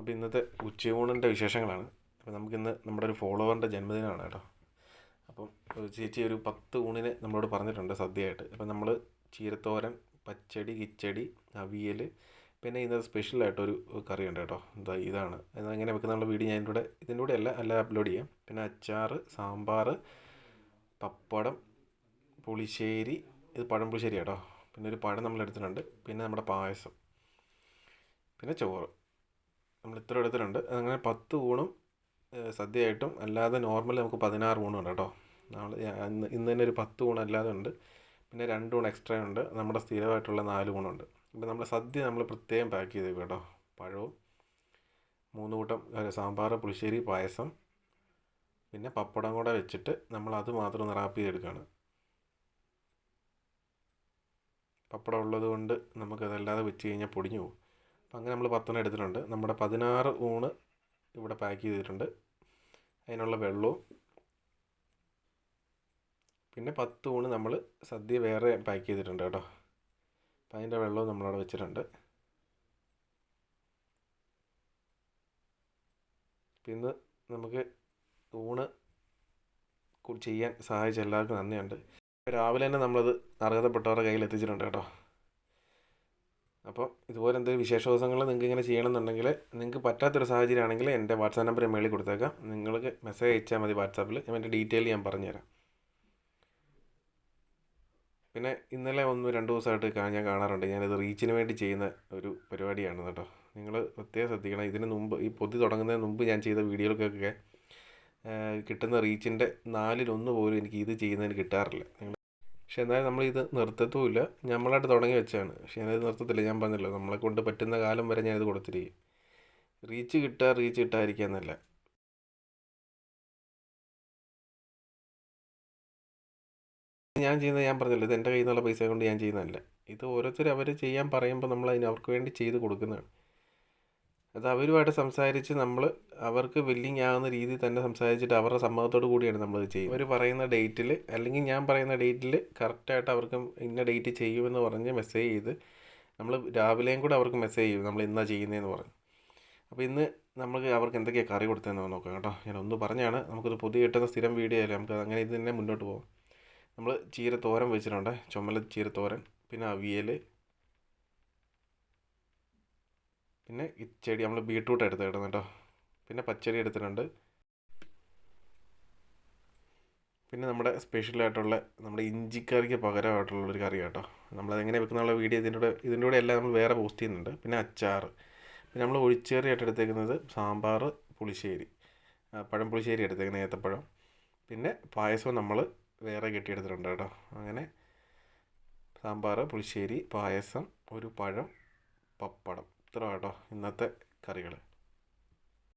അപ്പോൾ ഇന്നത്തെ ഉച്ചയൂണിന്റെ വിശേഷങ്ങളാണ്. അപ്പോൾ നമുക്കിന്ന് നമ്മുടെ ഒരു ഫോളോവറിന്റെ ജന്മദിനമാണ് കേട്ടോ. അപ്പം ചേച്ചി ഒരു പത്ത് ഊണിന് നമ്മളോട് പറഞ്ഞിട്ടുണ്ട് സദ്യയായിട്ട്. അപ്പം നമ്മൾ ചീരത്തോരൻ പച്ചടി കിച്ചടി അവിയൽ പിന്നെ ഇന്ന് സ്പെഷ്യലായിട്ടൊരു കറിയുണ്ട് കേട്ടോ. എന്താ ഇതാണ്. എങ്ങനെ വെക്കുന്നുള്ള വീഡിയോ ഞാൻ കൂടെ ഇതിന്റെ കൂടെ അല്ല അല്ല അപ്ലോഡ് ചെയ്യാം. പിന്നെ അച്ചാർ സാമ്പാർ പപ്പടം പുളിശ്ശേരി ഇത് പഴം പുളിശ്ശേരി കേട്ടോ. പിന്നെ ഒരു പഴം നമ്മൾ എടുത്തിട്ടുണ്ട് പിന്നെ നമ്മുടെ പായസം. പിന്നെ ചോറ്. നമ്മൾ ഇത്ര എടുത്തിട്ടുണ്ട്. അങ്ങനെ പത്ത് ഊണും സദ്യയായിട്ടും അല്ലാതെ നോർമൽ നമുക്ക് പതിനാറ് ഊണുണ്ട് കേട്ടോ. ഞാൻ ഇന്ന് ഇന്ന് തന്നെ ഒരു പത്ത് ഊണ് അല്ലാതെ ഉണ്ട്. പിന്നെ രണ്ട് ഊണ് എക്സ്ട്രാ ഉണ്ട്. നമ്മുടെ സ്ഥിരമായിട്ടുള്ള നാല് ഊണുണ്ട് ഇപ്പം നമ്മൾ സദ്യ നമ്മൾ പ്രത്യേകം പാക്ക് ചെയ്തേക്കും കേട്ടോ. പഴവും മൂന്ന് കൂട്ടം സാമ്പാർ പുളിശ്ശേരി പായസം പിന്നെ പപ്പടം കൂടെ വെച്ചിട്ട് നമ്മൾ അത് മാത്രം ഒന്ന് റാപ്പ് ചെയ്തെടുക്കുകയാണ്. പപ്പടം ഉള്ളത് കൊണ്ട് നമുക്കതല്ലാതെ വെച്ച് കഴിഞ്ഞാൽ പൊടിഞ്ഞു പോകും. അപ്പം അങ്ങനെ നമ്മൾ പത്തെണ്ണം എടുത്തിട്ടുണ്ട്. നമ്മുടെ പതിനാറ് ഊണ് ഇവിടെ പാക്ക് ചെയ്തിട്ടുണ്ട്. അതിനുള്ള വെള്ളവും പിന്നെ പത്ത് ഊണ് നമ്മൾ സദ്യ വേറെ പാക്ക് ചെയ്തിട്ടുണ്ട് കേട്ടോ. അപ്പം അതിന്റെ വെള്ളവും നമ്മളവിടെ വെച്ചിട്ടുണ്ട്. പിന്നെ നമുക്ക് ഊണ് ചെയ്യാൻ സഹായിച്ച എല്ലാവർക്കും നന്ദിയുണ്ട്. രാവിലെ തന്നെ നമ്മളത് അർഹതപ്പെട്ടവരുടെ കയ്യിൽ എത്തിച്ചിട്ടുണ്ട് കേട്ടോ. അപ്പോൾ ഇതുപോലെ എന്തെങ്കിലും വിശേഷ ദിവസങ്ങൾ നിങ്ങൾക്ക് ഇങ്ങനെ ചെയ്യണമെന്നുണ്ടെങ്കിൽ നിങ്ങൾക്ക് പറ്റാത്തൊരു സാഹചര്യമാണെങ്കിൽ എന്റെ വാട്സാപ്പ് നമ്പർ മേളിൽ കൊടുത്തേക്കാം. നിങ്ങൾക്ക് മെസ്സേജ് അയച്ചാൽ മതി വാട്സാപ്പിൽ. എന്റെ ഡീറ്റെയിൽ ഞാൻ പറഞ്ഞുതരാം. പിന്നെ ഇന്നലെ ഒന്ന് രണ്ട് ദിവസമായിട്ട് ഞാൻ കാണാറുണ്ട്. ഞാനിത് റീച്ചിന് വേണ്ടി ചെയ്യുന്ന ഒരു പരിപാടിയാണ് കേട്ടോ. നിങ്ങൾ പ്രത്യേകം ശ്രദ്ധിക്കണം. ഇതിന് മുമ്പ് ഈ പൊതി തുടങ്ങുന്നതിന് മുമ്പ് ഞാൻ ചെയ്ത വീഡിയോകൾക്കൊക്കെ കിട്ടുന്ന റീച്ചിന്റെ നാലിലൊന്ന് പോലും എനിക്ക് ഇത് ചെയ്യുന്നതിന് കിട്ടാറില്ല. നിങ്ങൾ പക്ഷെ എന്നാലും നമ്മളിത് നിർത്തത്തുമില്ല. നമ്മളായിട്ട് തുടങ്ങി വെച്ചാണ് പക്ഷെ ഞാനിത് നിർത്തത്തില്ല. ഞാൻ പറഞ്ഞല്ലോ നമ്മളെ കൊണ്ട് പറ്റുന്ന കാലം വരെ ഞാനിത് കൊടുത്തിരിക്കും. റീച്ച് കിട്ടുക റീച്ച് കിട്ടാതിരിക്കുക എന്നല്ല. ഞാൻ ചെയ്യുന്നത് ഞാൻ പറഞ്ഞല്ലോ ഇത് എന്റെ കയ്യിൽ നിന്നുള്ള പൈസ കൊണ്ട് ഞാൻ ചെയ്യുന്നതല്ല. ഇത് ഓരോരുത്തർ അവർ ചെയ്യാൻ പറയുമ്പോൾ നമ്മൾ അതിന് അവർക്ക് വേണ്ടി ചെയ്ത് കൊടുക്കുന്നതാണ്. അത് അവരുമായിട്ട് സംസാരിച്ച് നമ്മൾ അവർക്ക് വില്ലിങ് ആകുന്ന രീതിയിൽ തന്നെ സംസാരിച്ചിട്ട് അവരുടെ സമ്മതത്തോടു കൂടിയാണ് നമ്മൾ ചെയ്യുന്നത്. അവർ പറയുന്ന ഡേറ്റിൽ അല്ലെങ്കിൽ ഞാൻ പറയുന്ന ഡേറ്റിൽ കറക്റ്റായിട്ട് അവർക്ക് ഇന്ന ഡേറ്റ് ചെയ്യുമെന്ന് പറഞ്ഞ് മെസ്സേജ് ചെയ്ത് നമ്മൾ രാവിലെയും കൂടെ അവർക്ക് മെസ്സേജ് ചെയ്യും. നമ്മൾ ഇന്നാ ചെയ്യുന്നതെന്ന് പറഞ്ഞു. അപ്പോൾ ഇന്ന് നമുക്ക് അവർക്ക് എന്തൊക്കെയാണ് കറി കൊടുത്തതെന്ന് നോക്കാം കേട്ടോ. ഞാൻ ഒന്ന് പറഞ്ഞാണ് നമുക്കൊരു പുതിയ കിട്ടുന്ന സ്ഥിരം വീഡിയോ അല്ലേ? നമുക്ക് അങ്ങനെ ഇത് തന്നെ മുന്നോട്ട് പോകാം നമ്മൾ ചീര വെച്ചിട്ടുണ്ട്. ചുമല ചീര തോരൻ പിന്നെ അവിയൽ പിന്നെ ഇച്ചടി നമ്മൾ ബീട്രൂട്ട് എടുത്ത് കിടന്നു കേട്ടോ. പിന്നെ പച്ചടി എടുത്തിട്ടുണ്ട്. പിന്നെ നമ്മുടെ സ്പെഷ്യലായിട്ടുള്ള നമ്മുടെ ഇഞ്ചിക്കറിക്ക് പകരമായിട്ടുള്ള ഒരു കറി കേട്ടോ. നമ്മളതെങ്ങനെ വെക്കുന്നുള്ള വീഡിയോ ഇതിന്റെ ഇതിന്റെ കൂടെ എല്ലാം നമ്മൾ വേറെ പോസ്റ്റ് ചെയ്യുന്നുണ്ട്. പിന്നെ അച്ചാർ പിന്നെ നമ്മൾ ഒഴിച്ചേറിയായിട്ട് എടുത്തേക്കുന്നത് സാമ്പാർ പുളിശ്ശേരി. പഴം പുളിശ്ശേരി എടുത്തേക്കുന്നത് ഏത്തപ്പഴം. പിന്നെ പായസം നമ്മൾ വേറെ കെട്ടിയെടുത്തിട്ടുണ്ട് കേട്ടോ. അങ്ങനെ സാമ്പാർ പുളിശ്ശേരി പായസം ഒരു പഴം പപ്പടം. ഇത്ര കേട്ടോ ഇന്നത്തെ കറികൾ